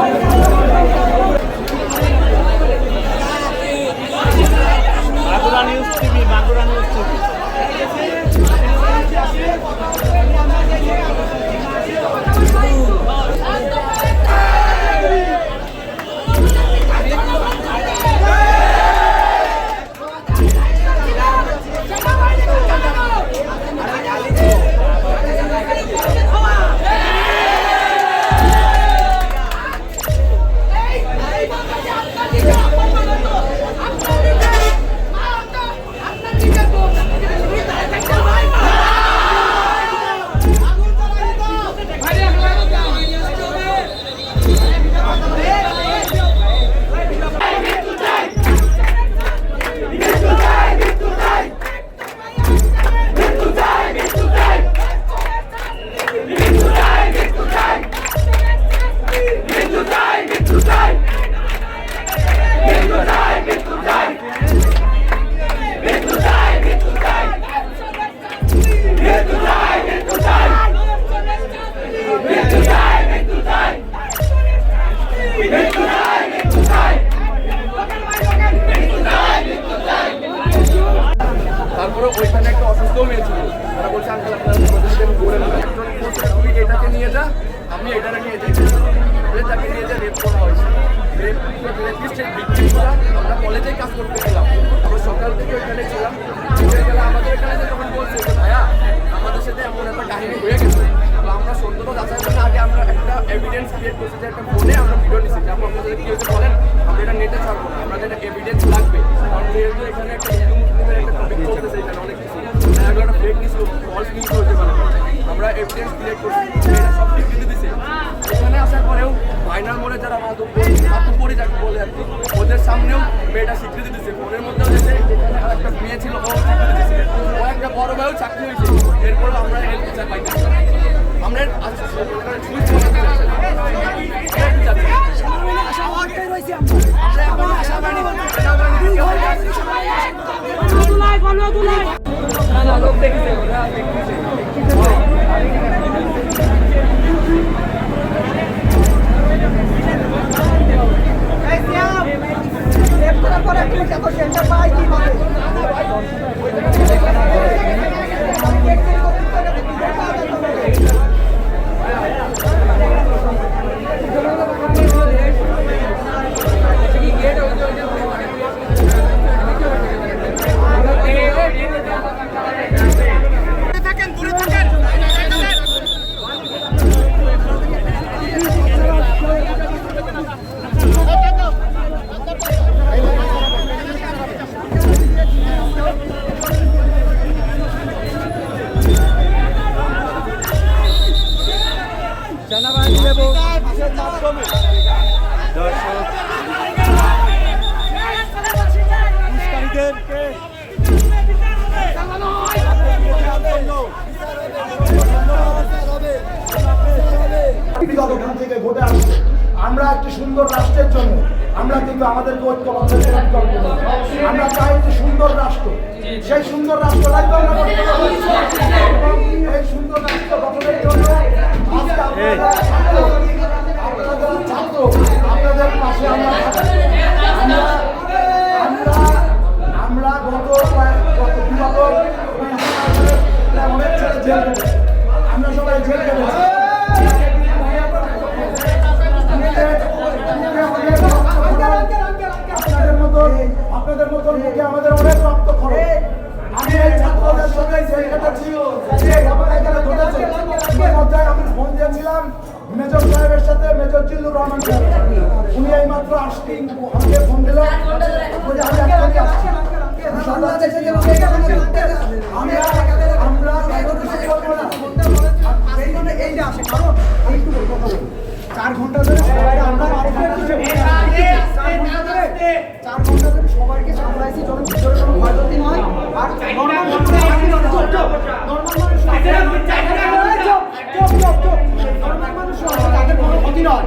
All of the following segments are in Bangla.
Amen. যা আমি এটা নিয়ে বলে তাকে নিয়ে যা রেপ করা হয়েছে রেপ রেপিস্টের আমরা কলেজেই কাজ করতে আমরা সকাল থেকে ওইখানে ছিলাম। আমাদের এখানে যে তখন বলছে যে, ভাইয়া, আমাদের সাথে এমন একটা কাহিনী হয়ে গেছে। তো আমরা সত্যতা যাচাই করে আগে আমরা একটা এভিডেন্স ক্রিয়েট করছি একটা ফোনে আমরা ভিডিও নিচ্ছি। যে আপনার কি বলেন, আমরা এটা নেটে ছাড়বো আমাদের একটা এভিডেন্স লাগবে। কারণ যেহেতু এখানে একটা হিন্দু এখানে অনেক কিছু। একটা আমরা এভিডেন্স ক্রিয়েট করছি। যারা আমাদের আপু পরি যাকে বলে আর কি। ওদের সামনেও মেয়েটা স্বীকৃতি দিচ্ছে ফোনের মধ্যেও এখানে আর একটা মেয়ে ছিল ও স্বীকৃতি দিচ্ছে ও একটা বড় ভাইও চাকরি হয়েছে। এরপরও আমরা এর বিচার না। আমরা আচ্ছা সুইচ করতে আমরা কিন্তু আমাদেরকে ঐক্যবদ্ধ আমরা চাই একটি সুন্দর রাষ্ট্র, সেই সুন্দর রাষ্ট্রটাই তো আমরা এই সুন্দর রাষ্ট্র গঠনের জন্য আজকে আপনারা ছাত্র আপনাদের পাশে আমরা চার ঘণ্টা ধরে সবাইকে সামলাইছি যখন ভিতরে নয় আর ক্ষতি নয়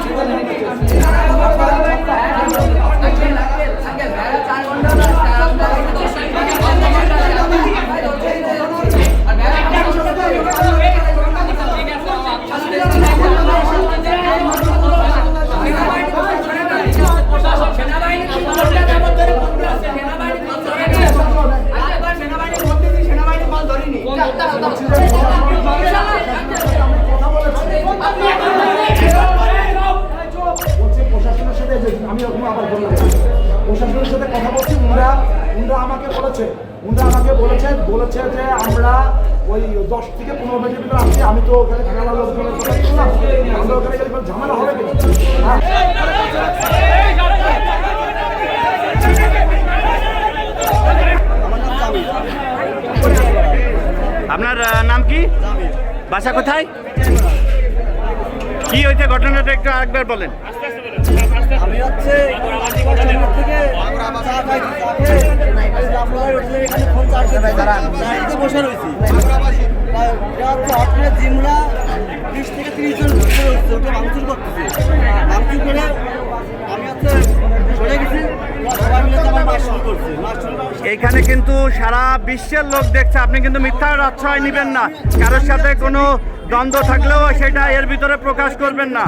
প্রশাসনের সাথে কথা বলছি উনরা উনরা আমাকে বলেছে উনরা আমাকে বলেছে বলেছে যে আমরা ওই দশ থেকে পনেরো মিনিটের ভিতরে আসছি আমি তো ওখানে খেলার লোকজনের আমরা ওখানে ঝামেলা হবে হ্যাঁ। আপনার নাম কি? বাসা কোথায়? কি হয়েছে ঘটনাটা একটু আরেকবার বলেন। আমি হচ্ছে বসে রয়েছি হটনে জিমরা বিশ থেকে তিরিশ জন বসে রয়েছে ভাঙচুর করতেছে। ভাঙচুর করে আমি হচ্ছে সরে গেছি এইখানে কিন্তু সারা বিশ্বের লোক দেখছে আপনি কিন্তু মিথ্যার আশ্রয় নেবেন না। কারোর সাথে কোনো দ্বন্দ্ব থাকলেও সেটা এর ভিতরে প্রকাশ করবেন না।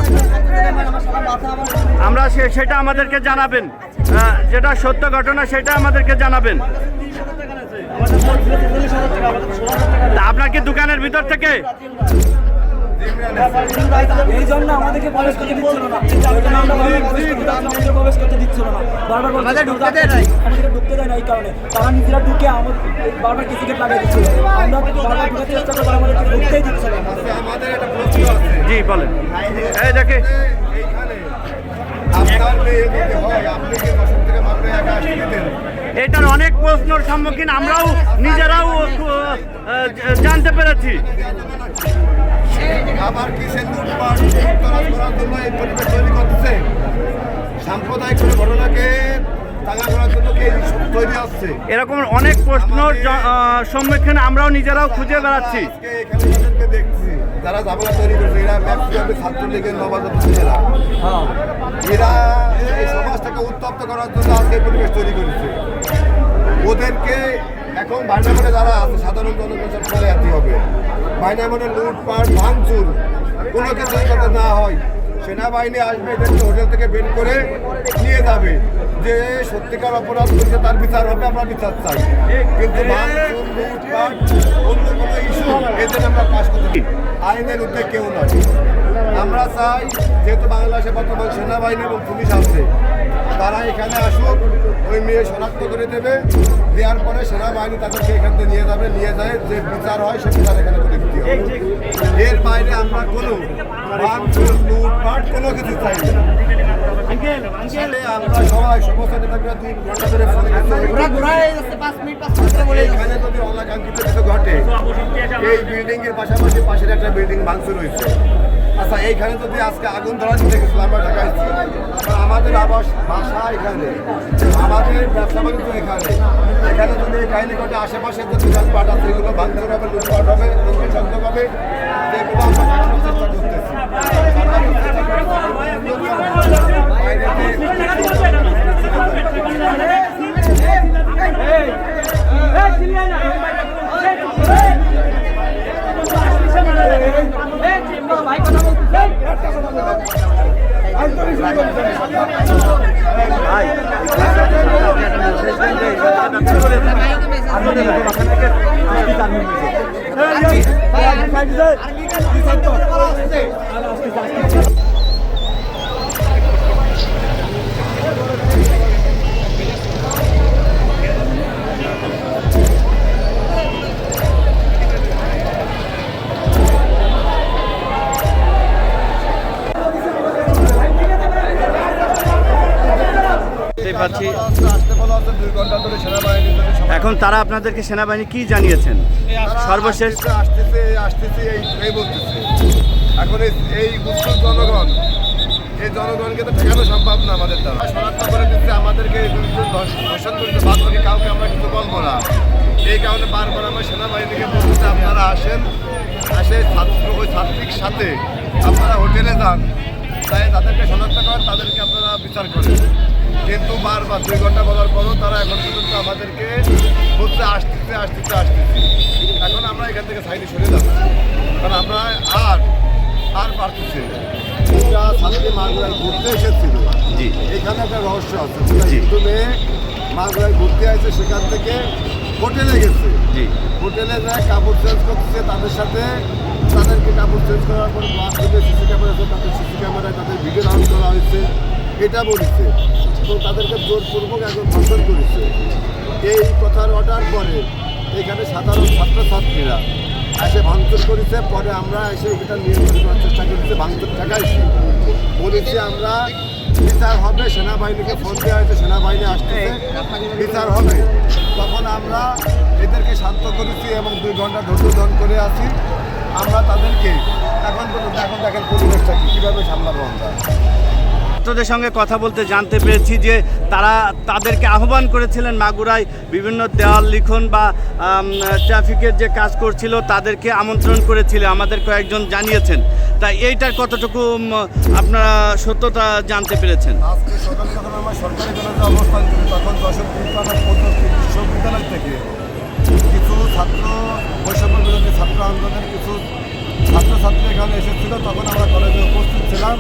আমার সেটা আমাদেরকে জানাবেন। যেটা সত্য ঘটনা সেটা আমাদেরকে জানাবেন। তিরিশ হাজার টাকা আছে আমাদের মোট ছিল চল্লিশ হাজার টাকা আমাদের ষোলো হাজার টাকা তা আপনার কি দোকানের ভিতর থেকে? এই জন্য আমাদেরকে প্রবেশ করতে দিচ্ছিল না। এই জন্য আমরা বারবার প্রবেশ করতে দিচ্ছিলাম, আমাদেরকে প্রবেশ করতে দিচ্ছিল না বারবার আমাদের ঢুকতে দেয় নাই। আমাদেরকে ঢুকতে দেয় না এই কারণে। তারা নিজেরা ঢুকে আমাদের বারবার টিকিট লাগিয়ে দিচ্ছিল। আমরা বারবার ঢুকার চেষ্টা করব আমাদেরকে ঢুকতেই দিচ্ছিল না। আমাদের একটা প্রশ্ন আছে জি বলেন। এই দেখে। এইখানে এটার অনেক প্রশ্নের সম্মুখীন আমরাও নিজেরাও জানতে পেরেছি। আবার করতেছে? সাম্প্রদায়িক ঘটনাকে এরকম অনেক আহ, সম্মুখীন আমরাও নিজেরাও খুঁজে বেড়াচ্ছি। যারা ঝামেলা তৈরি করছে এরা ম্যাক্সিমাম ছাত্রলীগের নবাগত ছেলেরা। এরা এই সমাজটাকে উত্তপ্ত করার জন্য আজকে পরিবেশ তৈরি করেছে। ওদেরকে এখন বাইনামনে যারা আছে সাধারণ জনগণ সব হবে। বাইনামনে লুটপাট ভাঙচুর কোনো কিছু যাতে না হয় সেনাবাহিনী আসবে হোটেল থেকে বের করে নিয়ে যাবে। যে সত্যিকার অপরাধ করছে তার বিচার হবে, আমরা বিচার চাই। কিন্তু অন্য কোনো ইস্যু আমরা পাশ আইনের উদ্যোগ কেউ নয়। আমরা চাই, যেহেতু বাংলাদেশে বর্তমান সেনাবাহিনী এবং পুলিশ আছে তারা এখানে আসুক ওই মেয়ে শনাক্ত করে দেবে দেওয়ার পরে সেনাবাহিনী তাদেরকে এখান থেকে নিয়ে যাবে নিয়ে যায় যে বিচার হয় সে বিচার এখানে করে দিতে হবে। এর বাইরে আমরা কোনো লুটপাট কোনো কিছু চাই না। আমরা সবাই সমস্ত দুই ঘণ্টা ধরে এখানে যদি অনাকাঙ্ক্ষিত কিছু ঘটে এই বিল্ডিং এর পাশাপাশি পাশের একটা বিল্ডিং ভাঙচুর হয়েছে। আচ্ছা এইখানে যদি আজকে আগুন ধরা দিতে গেছিল আমরা ঢাকায় আমাদের আবাস বাসা এখানে আমাদের ব্যবসা বাণিজ্য এখানে এখানে যদি এই কাহিনী ঘটে আশেপাশে যে দোকানপাট আছে এগুলো ভাঙচুর হবে লুটপাট হবে অগ্নিসংযোগ হবে এগুলো আমরা চেষ্টা করতেছি সবাই এখন তারা আপনাদেরকে সেনাবাহিনী কি জানিয়েছেন? সর্বশেষ। আসতেছে, আসতেছে এই বলতেছে। এখন এই জনগণ এই জনগণকে তো ঠেকানো সম্ভব না আমাদের দ্বারা। শনাক্ত করে দিচ্ছে আমাদেরকে ধর্ষণ করতে বাকি কাউকে আমরা কিছু বলব না। এই কারণে বারবার আমরা সেনাবাহিনীকে বলতেছি আপনারা আসেন আসে ছাত্র ওই ছাত্রীর সাথে আপনারা হোটেলে যান। তাই তাদেরকে শনাক্ত করেন তাদেরকে আপনারা বিচার করেন কিন্তু বারবার দুই ঘণ্টা বলার পরও তারা এখন পর্যন্ত আমাদেরকে বলতে আসতেছে আসতেছে আসতেছে। এখন আমরা এখান থেকে সাইডে সরে যাচ্ছি। কারণ আমরা আর আর পারতেছি না। দুটা ছাত্রী মাগুরায় ঘুরতে এসেছিল। জি। এখানে একটা রহস্য আছে। মেয়ে মাগুরায় ঘুরতে আসছে সেখান থেকে হোটেলে গেছে। জি। হোটেলে যায় কাপড় চেঞ্জ করতেছে তাদের সাথে তাদেরকে কাপড় চেঞ্জ করার পর গ্লাস থেকে সিসি ক্যামেরা আছে তাদের সিসি ক্যামেরায় তাদের ভিডিও ধারণ করা হয়েছে। এটা বলেছে। তো তাদেরকে জোরপূর্বক একজন ধর্ষণ করেছে। এই কথার অর্ডার পরে এখানে সাধারণ ছাত্রছাত্রীরা। এসে ভাঙচুর করেছে পরে আমরা এসে নিয়ন্ত্রণ করার চেষ্টা করেছি ভাঙচুর ঠেকাইছি। বলেছি আমরা বিচার হবে, সেনাবাহিনীকে ফোন দেওয়া হয়েছে, সেনাবাহিনী আসতে বিচার হবে। তখন আমরা এদেরকে শান্ত করেছি এবং দুই ঘণ্টা ধৈর্য ধন করে আছি। আমরা তাদেরকে এখন পর্যন্ত এখন দেখেন পরিবেশটাকে কীভাবে সামলাবো আমরা? ছাত্রদের সঙ্গে কথা বলতে জানতে পেরেছি যে তারা তাদেরকে আহ্বান করেছিলেন মাগুরায় বিভিন্ন দেওয়াল লিখন বা ট্রাফিকের যে কাজ করছিল তাদেরকে আমন্ত্রণ করেছিল, আমাদের কয়েকজন জানিয়েছেন। তাই এইটার কতটুকু আপনারা সত্যতা জানতে পেরেছেন? তখন থেকে কিছু ছাত্র বৈষম্য বিরোধী ছাত্র আন্দোলনের কিছু ছাত্রছাত্রী এখানে এসেছিল তখন আমরা কলেজে উপস্থিত ছিলাম।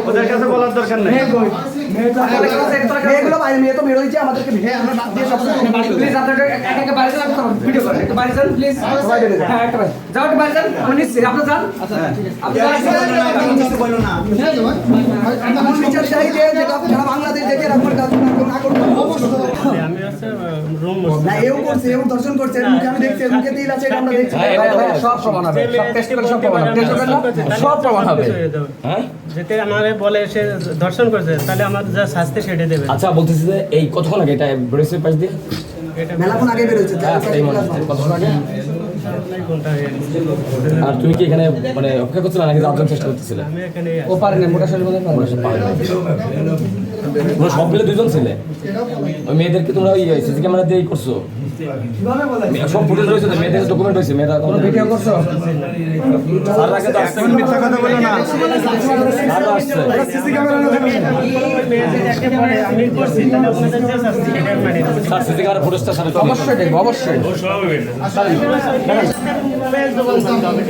ওদের কাছে বলার দরকার নাই। মেয়েগুলো বাইরে মেয়ে তো বেরোইছে আমাদেরকে হ্যাঁ আমরা বাদ দিয়ে সব প্লিজ আপনারা একা একা বাইরে যান ভিডিও করেন একটু বাইরে যান প্লিজ হ্যাঁ একটা বাইরে যাও একটু বাইরে যান। আমি নিচ্ছি। আপনারা যান। আচ্ছা ঠিক কিছু বলো না এমন বিচার চাই যে যেটা সারা বাংলাদেশ দেখে রাখবার কাজ না বলে সে দর্শন করছে তাহলে আমার যা শাস্তি সেটা দেবে। আচ্ছা বলতেছি যে এই কতক্ষণ আগে এটা বেরোচ্ছে পাশ দিয়ে? মেলাক্ষণ আগে বেরোচ্ছে কতক্ষণ আগে? আর তুমি কি এখানে মানে অপেক্ষা করছিলে নাকি যাওয়ার চেষ্টা করতেছিলে? ও পারে না মোটা শরীর সব না। সব মিলে দুজন ছিলে? ওই মেয়েদেরকে তোমরা ওই সিসি ক্যামেরা দিয়ে করছ? সব ফুটেজ রয়েছে মেয়েদের ডকুমেন্ট রয়েছে মেয়েরা তোমরা ভিডিও করছ? স্যার আগে তো আসছে মিথ্যা কথা বলো না। স্যার আসছে আমি করছি তাহলে আপনাদের যে শাস্তি সেটা আমি নেব। স্যার সিসি ক্যামেরা ফুটেজটা স্যার অবশ্যই দেখব অবশ্যই। বেশ দোকান করতে হবে,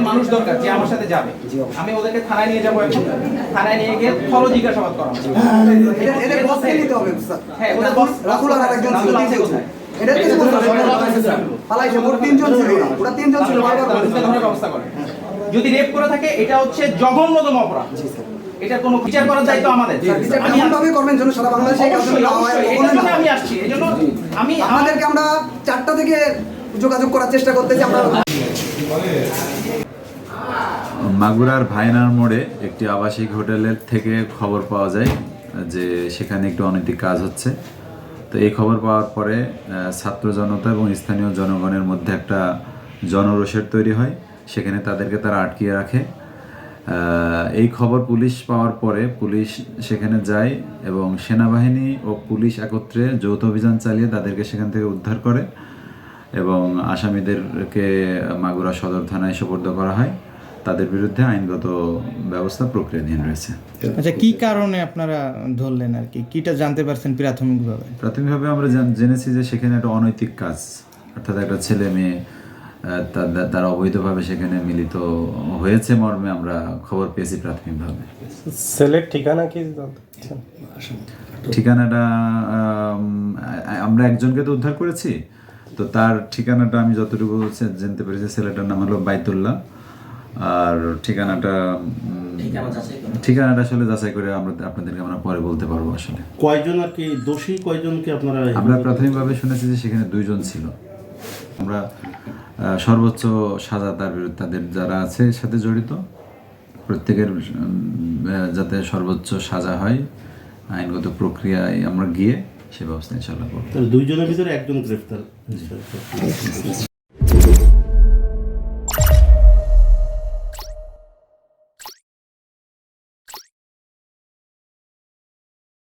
মানুষ দরকার যে আমার সাথে যাবে। আমি ওদেরকে থানায় নিয়ে যাব এখন। থানায় নিয়ে গিয়ে থলো জিজ্ঞাসাবাদ করা হবে। এদের- এদের বসকে নিতে হবে স্যার। হ্যাঁ ওদের বস রাহুল আর আরেকজন ছিল রাহুল তিনজন ছিল কোথায়? এদের কিছু বলতে হবে না। পালাইছে ওরা তিনজন ছিল ওরা তিনজন ছিল বারবার বলেছে। মানুষকে ধরার ব্যবস্থা করে। যদি রেপ করে থাকে এটা হচ্ছে জঘন্যতম অপরাধ। এটা কোনো বিচার করার দায়িত্ব আমাদের। আমি করবেন সারা বাংলাদেশে আসছি। জন্য আমি আমাদেরকে আমরা চারটা থেকে যোগাযোগ করার চেষ্টা করতেছি আমরা মাগুরার ভাইনার মোড়ে একটি আবাসিক হোটেলের থেকে খবর পাওয়া যায় যে সেখানে একটু অনৈতিক কাজ হচ্ছে। তো এই খবর পাওয়ার পরে ছাত্র জনতা এবং স্থানীয় জনগণের মধ্যে একটা জনরোষের তৈরি হয়। সেখানে তাদেরকে তারা আটকিয়ে রাখে। এই খবর পুলিশ পাওয়ার পরে পুলিশ সেখানে যায় এবং সেনাবাহিনী ও পুলিশ একত্রে যৌথ অভিযান চালিয়ে তাদেরকে সেখান থেকে উদ্ধার করে এবং আসামিদেরকে মাগুরা সদর থানায় সোপর্দ করা হয়। তাদের বিরুদ্ধে আইনগত ব্যবস্থা প্রক্রিয়াধীন রয়েছে। আচ্ছা কি কারণে আপনারা ধরলেন আর কি? কিটা জানতে পারছেন প্রাথমিকভাবে? প্রাথমিকভাবে আমরা জেনেছি যে সেখানে একটা অনৈতিক কাজ অর্থাৎ একটা ছেলে মেয়ে তারা অবৈধভাবে সেখানে মিলিত হয়েছে মর্মে আমরা খবর পেয়েছি প্রাথমিকভাবে। ছেলের ঠিকানা কি? ঠিকানাটা আম, আমরা একজনকে তো উদ্ধার করেছি। তো তার ঠিকানাটা আমি যতটুকু জানতে পেরেছি ছেলেটার নাম হলো বাইতুল্লাহ। আর ঠিকানাটা ঠিকানাটা আসলে যাচাই করে আমরা আপনাদেরকে আমরা পরে বলতে পারব আসলে। কয়জন আর কি দোষী কয়জনকে আপনারা আমরা প্রাথমিকভাবে শুনেছি যে সেখানে দুইজন ছিল। আমরা সর্বোচ্চ সাজা তার বিরুদ্ধে তাদের যারা আছে এর সাথে জড়িত। প্রত্যেকের যাতে সর্বোচ্চ সাজা হয় আইনগত প্রক্রিয়ায় আমরা গিয়ে সে ব্যবস্থা ইনশাল্লাহ করব। দুইজনের ভিতরে একজন গ্রেফতার।